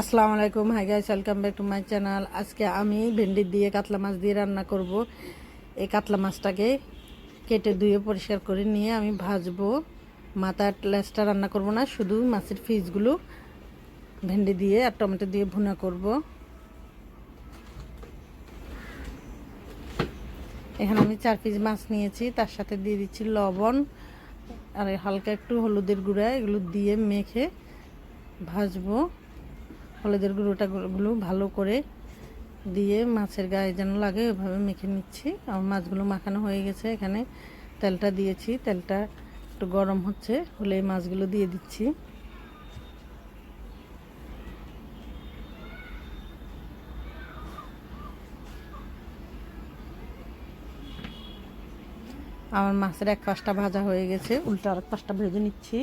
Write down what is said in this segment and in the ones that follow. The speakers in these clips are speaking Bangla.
আসসালামু আলাইকুম। Hi guys welcome back to my channel আজকে আমি ভেন্ডি দিয়ে কাতলা মাছ দিয়ে রান্না করব। এই কাতলা মাছটাকে কেটে ধুয়ে পরিষ্কার করে নিয়ে আমি ভাজবো। মাথার লেসটা রান্না করব না, শুধু মাছের ফিসগুলো ভেন্ডি দিয়ে আর টমেটো দিয়ে ভুনা করব। এখানে আমি চার পিস মাছ নিয়েছি, তার সাথে দিয়ে দিচ্ছি লবণ আর হালকা একটু হলুদের গুঁড়া, এগুলো দিয়ে মেখে ভাজবো। হলুদের গুঁড়োটা গুলো ভালো করে দিয়ে মাছের গায়ে যেন লাগে, ওইভাবে মেখে নিচ্ছি। আমার মাছগুলো মাখানো হয়ে গেছে এখানে। তেলটা দিয়েছি। তেলটা একটু গরম হচ্ছে, হলে মাছগুলো দিয়ে দিচ্ছি। আমার মাছের এক পাশটা ভাজা হয়ে গেছে, উল্টো আর এক পাশটা ভেজে নিচ্ছি।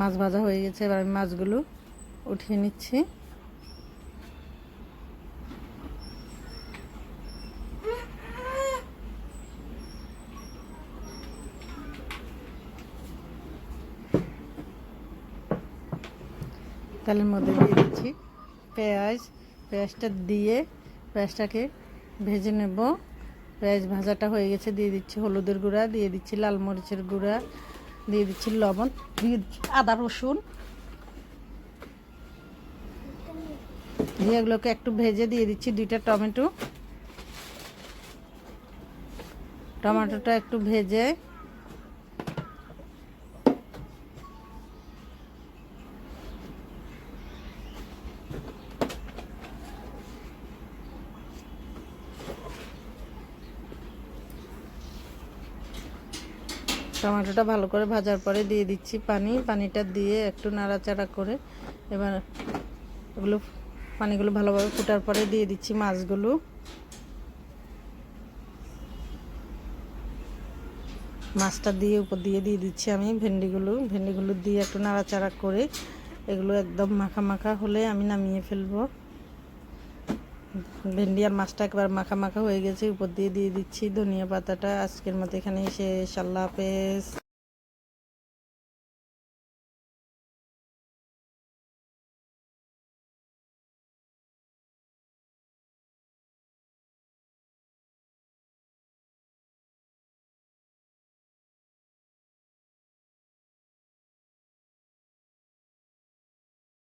মাছ ভাজা হয়ে গেছে, এবার আমি মাছগুলো উঠিয়ে নিচ্ছি। তেলের মধ্যে দিয়ে দিচ্ছি পেঁয়াজ। পেঁয়াজটা দিয়ে পেঁয়াজটাকে ভেজে নেব। পেঁয়াজ ভাজাটা হয়ে গেছে, দিয়ে দিচ্ছি হলুদের গুঁড়া, দিয়ে দিচ্ছি লাল মরিচের গুঁড়া, দিয়ে দিচ্ছি লবণ, দিয়ে দিচ্ছি আদা রসুন। দিয়ে এগুলোকে একটু ভেজে দিয়ে দিচ্ছি, দুইটা টমেটো। টমেটোটা একটু ভেজে। টমেটোটা ভালো করে ভাজার পরে দিয়ে দিচ্ছি পানি। পানিটা দিয়ে একটু নাড়াচাড়া করে এবার এগুলো পানিগুলো ভালোভাবে ফুটার পরে দিয়ে দিচ্ছি মাছগুলো। মাছটা দিয়ে উপর দিয়ে দিয়ে দিচ্ছি আমি ভেন্ডিগুলো। ভেন্ডিগুলো দিয়ে একটু নাড়াচাড়া করে এগুলো একদম মাখা মাখা হলে আমি নামিয়ে ফেলব। ভেন্ডি আর মাছটা একবার মাখা মাখা হয়ে গেছে, উপর দিয়ে দিয়ে দিচ্ছি ধনিয়া পাতাটা। আজকের মতো এখানে শেষ। আল্লাহ হাফেজ।